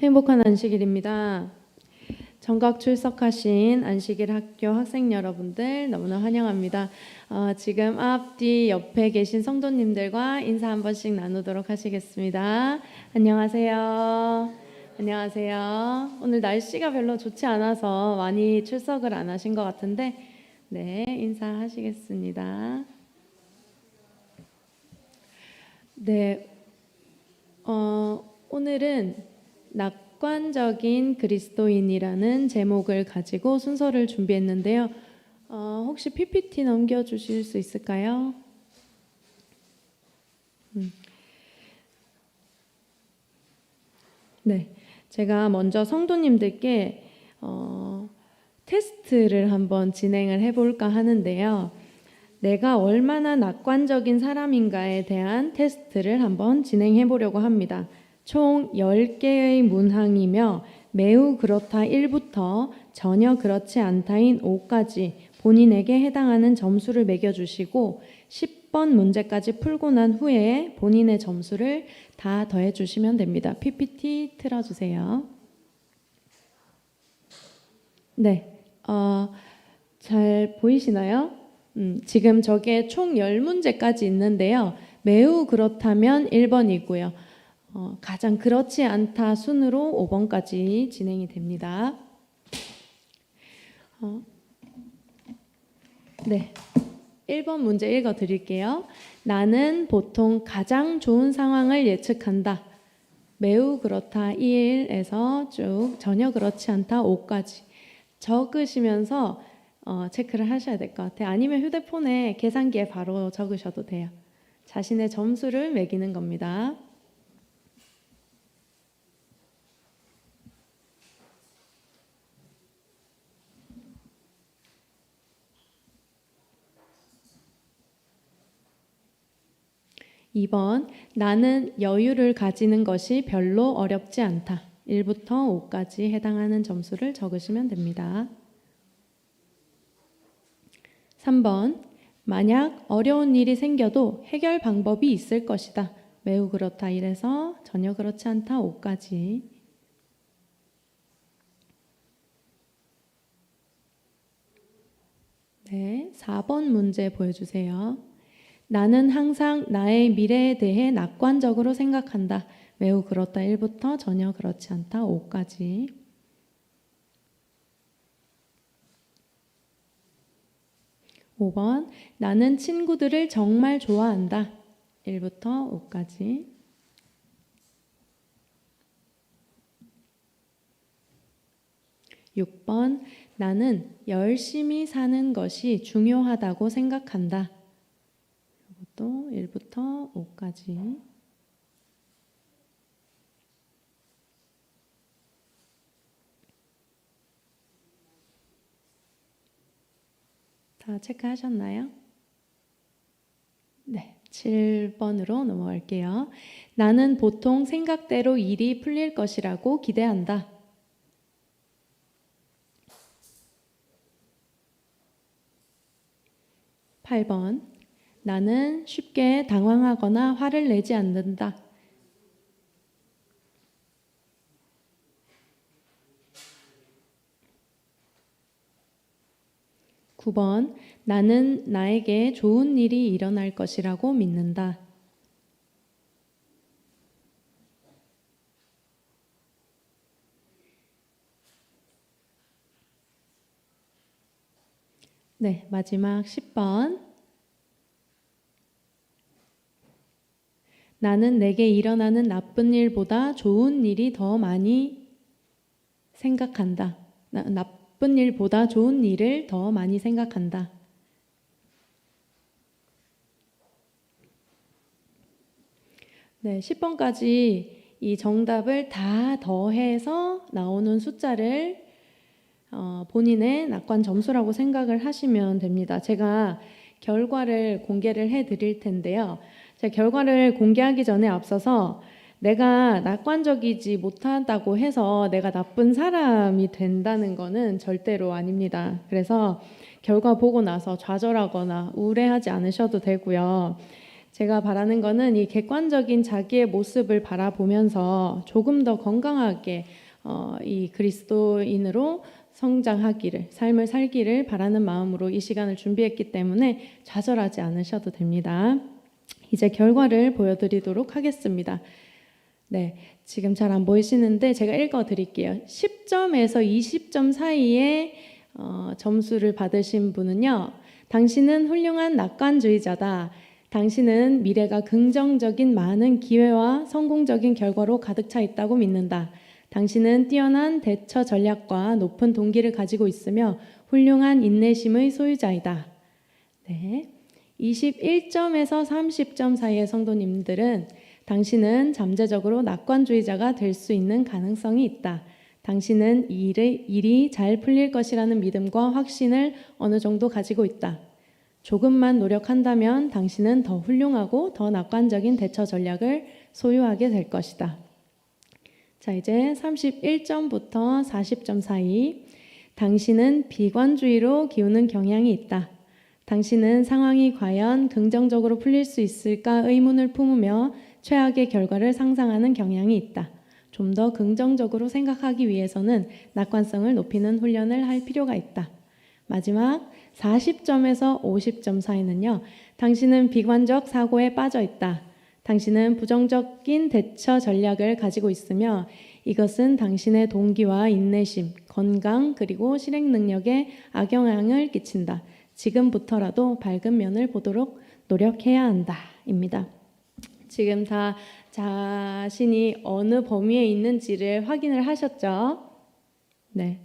행복한 안식일입니다. 정각 출석하신 안식일 학교 학생 여러분들 너무나 환영합니다. 어, 지금 앞뒤 옆에 계신 성도님들과 인사 한 번씩 나누도록 하시겠습니다. 안녕하세요. 안녕하세요. 오늘 날씨가 별로 좋지 않아서 많이 출석을 안 하신 것 같은데, 네, 인사하시겠습니다. 네, 어, 오늘은 낙관적인 그리스도인이라는 제목을 가지고 순서를 준비했는데요. 어, 혹시 PPT 넘겨주실 수 있을까요? 음. 네, 제가 먼저 성도님들께 어, 테스트를 한번 진행을 해볼까 하는데요. 내가 얼마나 낙관적인 사람인가에 대한 테스트를 한번 진행해 보려고 합니다. 총 10개의 문항이며 매우 그렇다 1부터 전혀 그렇지 않다인 5까지 본인에게 해당하는 점수를 매겨 주시고 10번 문제까지 풀고 난 후에 본인의 점수를 다 더해 주시면 됩니다. PPT 틀어 주세요. 네. 어, 잘 보이시나요? 음, 지금 저게 총 10문제까지 있는데요. 매우 그렇다면 1번이고요. 어, 가장 그렇지 않다 순으로 5번까지 진행이 됩니다. 어, 네. 1번 문제 읽어 드릴게요. 나는 보통 가장 좋은 상황을 예측한다. 매우 그렇다 1에서 쭉 전혀 그렇지 않다 5까지 적으시면서 어, 체크를 하셔야 될 것 같아요. 아니면 휴대폰에 계산기에 바로 적으셔도 돼요. 자신의 점수를 매기는 겁니다. (2번) 나는 여유를 가지는 것이 별로 어렵지 않다. 1부터 5까지 해당하는 점수를 적으시면 됩니다. 3번 만약 어려운 일이 생겨도 해결 방법이 있을 것이다. 매우 그렇다 1에서 전혀 그렇지 않다 5까지. 네, 4번 문제 보여주세요. 나는 항상 나의 미래에 대해 낙관적으로 생각한다. 매우 그렇다 1부터 전혀 그렇지 않다 5까지. 5번 나는 친구들을 정말 좋아한다. 1부터 5까지. (6번) 나는 열심히 사는 것이 중요하다고 생각한다. 이것도 1부터 5까지. 다 체크하셨나요? 네, 7번으로 넘어갈게요. 나는 보통 생각대로 일이 풀릴 것이라고 기대한다. (8번) 나는 쉽게 당황하거나 화를 내지 않는다. 9번 나는 나에게 좋은 일이 일어날 것이라고 믿는다. 네, 마지막 10번. 나는 내게 일어나는 나쁜 일보다 좋은 일이 더 많이 생각한다. 나, 나쁜 일보다 좋은 일을 더 많이 생각한다. 네, 10번까지 이 정답을 다 더해서 나오는 숫자를 어, 본인의 낙관 점수라고 생각을 하시면 됩니다. 제가 결과를 공개를 해 드릴 텐데요. 제가 결과를 공개하기 전에 앞서서 내가 낙관적이지 못하다고 해서 내가 나쁜 사람이 된다는 것은 절대로 아닙니다. 그래서 결과 보고 나서 좌절하거나 우울해하지 않으셔도 되고요. 제가 바라는 거는 이 객관적인 자기의 모습을 바라보면서 조금 더 건강하게 어, 이 그리스도인으로 성장하기를 삶을 살기를 바라는 마음으로 이 시간을 준비했기 때문에 좌절하지 않으셔도 됩니다. 이제 결과를 보여드리도록 하겠습니다. 네, 지금 잘 안 보이시는데 제가 읽어 드릴게요. 10점에서 20점 사이에 어, 점수를 받으신 분은요. 당신은 훌륭한 낙관주의자다. 당신은 미래가 긍정적인 많은 기회와 성공적인 결과로 가득 차 있다고 믿는다. 당신은 뛰어난 대처 전략과 높은 동기를 가지고 있으며 훌륭한 인내심의 소유자이다. 네. 21점에서 30점 사이의 성도님들은 당신은 잠재적으로 낙관주의자가 될 수 있는 가능성이 있다. 당신은 이 일이, 일이 잘 풀릴 것이라는 믿음과 확신을 어느 정도 가지고 있다. 조금만 노력한다면 당신은 더 훌륭하고 더 낙관적인 대처 전략을 소유하게 될 것이다. 자, 이제 31점부터 40점 사이. 당신은 비관주의로 기우는 경향이 있다. 당신은 상황이 과연 긍정적으로 풀릴 수 있을까 의문을 품으며 최악의 결과를 상상하는 경향이 있다. 좀 더 긍정적으로 생각하기 위해서는 낙관성을 높이는 훈련을 할 필요가 있다. 마지막 40점에서 50점 사이는요. 당신은 비관적 사고에 빠져 있다. 당신은 부정적인 대처 전략을 가지고 있으며 이것은 당신의 동기와 인내심, 건강 그리고 실행 능력에 악영향을 끼친다. 지금부터라도 밝은 면을 보도록 노력해야 한다.입니다. 지금 다 자신이 어느 범위에 있는지를 확인을 하셨죠? 네.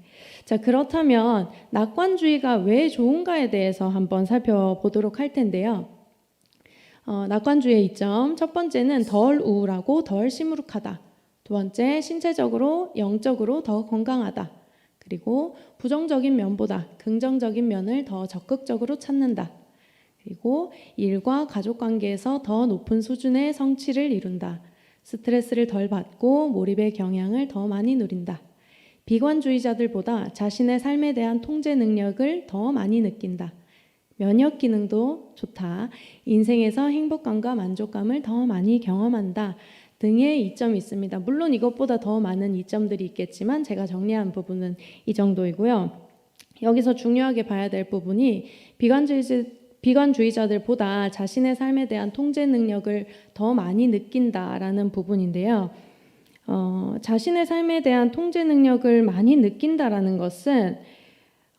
자, 그렇다면 낙관주의가 왜 좋은가에 대해서 한번 살펴보도록 할 텐데요. 어, 낙관주의의 이점 첫 번째는 덜 우울하고 덜 시무룩하다. 두 번째 신체적으로 영적으로 더 건강하다. 그리고 부정적인 면보다 긍정적인 면을 더 적극적으로 찾는다. 그리고 일과 가족 관계에서 더 높은 수준의 성취를 이룬다. 스트레스를 덜 받고 몰입의 경향을 더 많이 누린다. 비관주의자들보다 자신의 삶에 대한 통제 능력을 더 많이 느낀다. 면역 기능도 좋다. 인생에서 행복감과 만족감을 더 많이 경험한다. 등의 이점이 있습니다. 물론 이것보다 더 많은 이점들이 있겠지만 제가 정리한 부분은 이 정도이고요. 여기서 중요하게 봐야 될 부분이 비관주의자, 비관주의자들보다 자신의 삶에 대한 통제 능력을 더 많이 느낀다라는 부분인데요. 어, 자신의 삶에 대한 통제 능력을 많이 느낀다라는 것은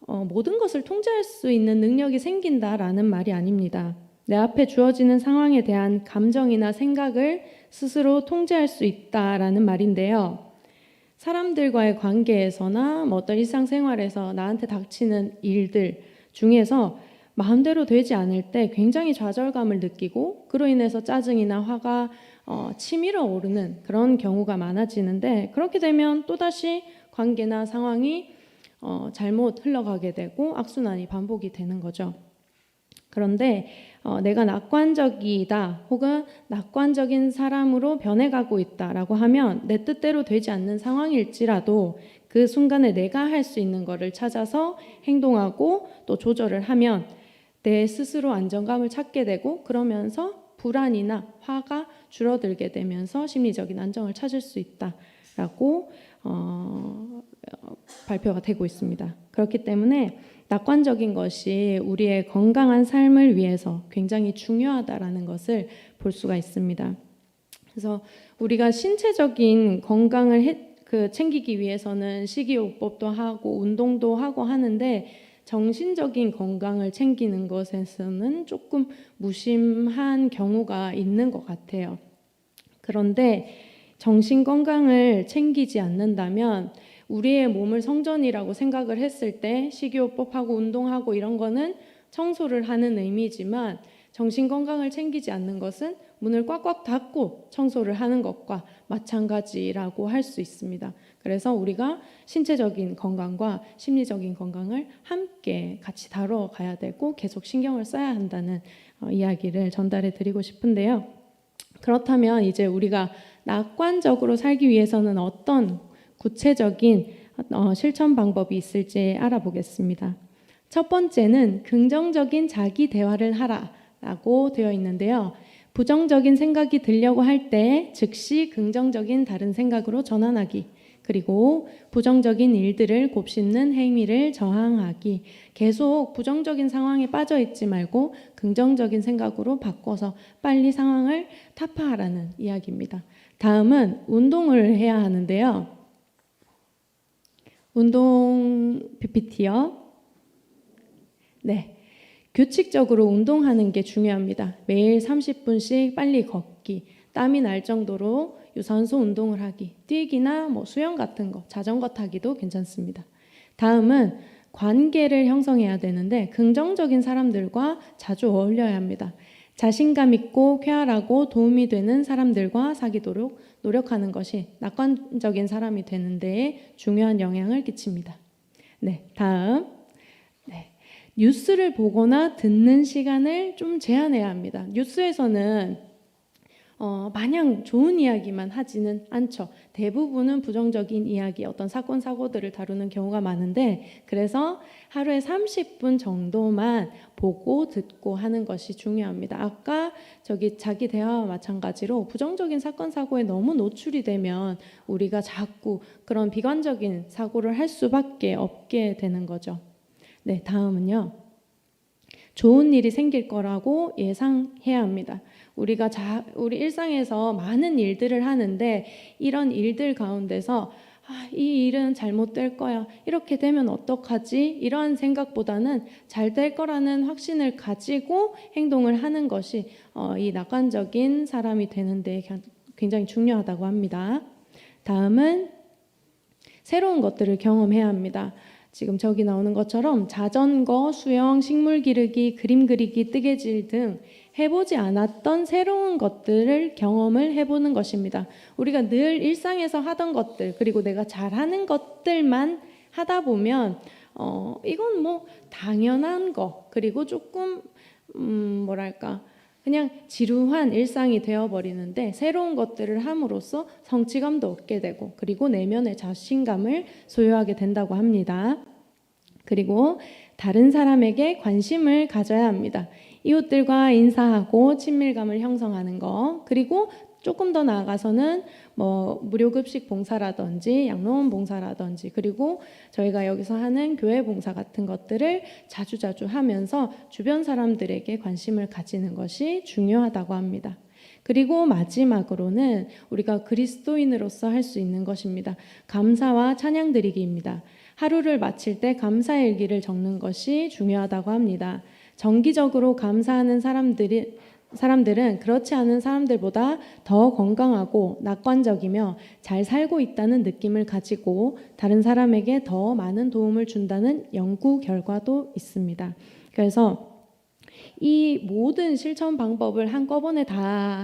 어, 모든 것을 통제할 수 있는 능력이 생긴다라는 말이 아닙니다. 내 앞에 주어지는 상황에 대한 감정이나 생각을 스스로 통제할 수 있다라는 말인데요. 사람들과의 관계에서나 뭐 어떤 일상생활에서 나한테 닥치는 일들 중에서 마음대로 되지 않을 때 굉장히 좌절감을 느끼고 그로 인해서 짜증이나 화가 어, 치밀어 오르는 그런 경우가 많아지는데 그렇게 되면 또다시 관계나 상황이 어, 잘못 흘러가게 되고 악순환이 반복이 되는 거죠. 그런데 어, 내가 낙관적이다 혹은 낙관적인 사람으로 변해가고 있다라고 하면 내 뜻대로 되지 않는 상황일지라도 그 순간에 내가 할 수 있는 것을 찾아서 행동하고 또 조절을 하면 내 스스로 안정감을 찾게 되고 그러면서 불안이나 화가 줄어들게 되면서 심리적인 안정을 찾을 수 있다 라고 어, 발표가 되고 있습니다. 그렇기 때문에 낙관적인 것이 우리의 건강한 삶을 위해서 굉장히 중요하다라는 것을 볼 수가 있습니다. 그래서 우리가 신체적인 건강을 해, 그 챙기기 위해서는 식이요법도 하고 운동도 하고 하는데 정신적인 건강을 챙기는 것에서는 조금 무심한 경우가 있는 것 같아요. 그런데 정신 건강을 챙기지 않는다면 우리의 몸을 성전이라고 생각을 했을 때 식이요법하고 운동하고 이런 거는 청소를 하는 의미지만 정신 건강을 챙기지 않는 것은 문을 꽉꽉 닫고 청소를 하는 것과 마찬가지라고 할 수 있습니다. 그래서 우리가 신체적인 건강과 심리적인 건강을 함께 같이 다뤄 가야 되고 계속 신경을 써야 한다는 어, 이야기를 전달해 드리고 싶은데요. 그렇다면 이제 우리가 낙관적으로 살기 위해서는 어떤 구체적인 어, 실천 방법이 있을지 알아보겠습니다. 첫 번째는 긍정적인 자기 대화를 하라라고 되어 있는데요. 부정적인 생각이 들려고 할 때 즉시 긍정적인 다른 생각으로 전환하기. 그리고 부정적인 일들을 곱씹는 행위를 저항하기. 계속 부정적인 상황에 빠져 있지 말고 긍정적인 생각으로 바꿔서 빨리 상황을 타파하라는 이야기입니다. 다음은 운동을 해야 하는데요. 운동 PPT요. 네. 규칙적으로 운동하는 게 중요합니다. 매일 30분씩 빨리 걷기, 땀이 날 정도로 유산소 운동을 하기, 뛰기나 뭐 수영 같은 거, 자전거 타기도 괜찮습니다. 다음은 관계를 형성해야 되는데 긍정적인 사람들과 자주 어울려야 합니다. 자신감 있고 쾌활하고 도움이 되는 사람들과 사귀도록 노력하는 것이 낙관적인 사람이 되는 데에 중요한 영향을 끼칩니다. 네, 다음. 네. 뉴스를 보거나 듣는 시간을 좀 제한해야 합니다. 뉴스에서는 어, 마냥 좋은 이야기만 하지는 않죠. 대부분은 부정적인 이야기, 어떤 사건, 사고들을 다루는 경우가 많은데, 그래서 하루에 30분 정도만 보고 듣고 하는 것이 중요합니다. 아까 저기 자기 대화와 마찬가지로 부정적인 사건, 사고에 너무 노출이 되면 우리가 자꾸 그런 비관적인 사고를 할 수밖에 없게 되는 거죠. 네, 다음은요. 좋은 일이 생길 거라고 예상해야 합니다. 우리가 자, 우리 일상에서 많은 일들을 하는데 이런 일들 가운데서 아, 이 일은 잘못될 거야. 이렇게 되면 어떡하지? 이러한 생각보다는 잘 될 거라는 확신을 가지고 행동을 하는 것이 어, 이 낙관적인 사람이 되는데 굉장히 중요하다고 합니다. 다음은 새로운 것들을 경험해야 합니다. 지금 저기 나오는 것처럼 자전거, 수영, 식물 기르기, 그림 그리기, 뜨개질 등 해보지 않았던 새로운 것들을 경험을 해보는 것입니다. 우리가 늘 일상에서 하던 것들, 그리고 내가 잘하는 것들만 하다 보면, 어, 이건 뭐 당연한 거, 그리고 조금, 음, 뭐랄까, 그냥 지루한 일상이 되어버리는데 새로운 것들을 함으로써 성취감도 얻게 되고 그리고 내면의 자신감을 소유하게 된다고 합니다. 그리고 다른 사람에게 관심을 가져야 합니다. 이웃들과 인사하고 친밀감을 형성하는 거, 그리고 조금 더 나아가서는 뭐 무료 급식 봉사라든지 양로원 봉사라든지 그리고 저희가 여기서 하는 교회 봉사 같은 것들을 자주자주 하면서 주변 사람들에게 관심을 가지는 것이 중요하다고 합니다. 그리고 마지막으로는 우리가 그리스도인으로서 할 수 있는 것입니다. 감사와 찬양 드리기입니다. 하루를 마칠 때 감사일기를 적는 것이 중요하다고 합니다. 정기적으로 감사하는 사람들이 사람들은 그렇지 않은 사람들보다 더 건강하고 낙관적이며 잘 살고 있다는 느낌을 가지고 다른 사람에게 더 많은 도움을 준다는 연구 결과도 있습니다. 그래서 이 모든 실천 방법을 한꺼번에 다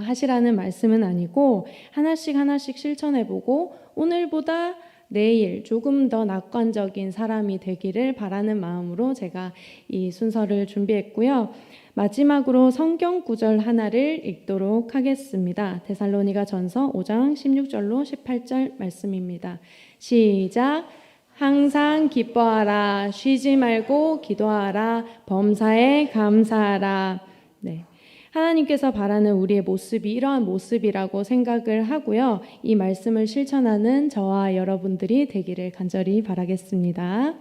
하시라는 말씀은 아니고 하나씩 하나씩 실천해 보고 오늘보다 내일 조금 더 낙관적인 사람이 되기를 바라는 마음으로 제가 이 순서를 준비했고요. 마지막으로 성경 구절 하나를 읽도록 하겠습니다. 데살로니가 전서 5장 16절로 18절 말씀입니다. 시작. 항상 기뻐하라, 쉬지 말고 기도하라, 범사에 감사하라. 네. 하나님께서 바라는 우리의 모습이 이러한 모습이라고 생각을 하고요. 이 말씀을 실천하는 저와 여러분들이 되기를 간절히 바라겠습니다.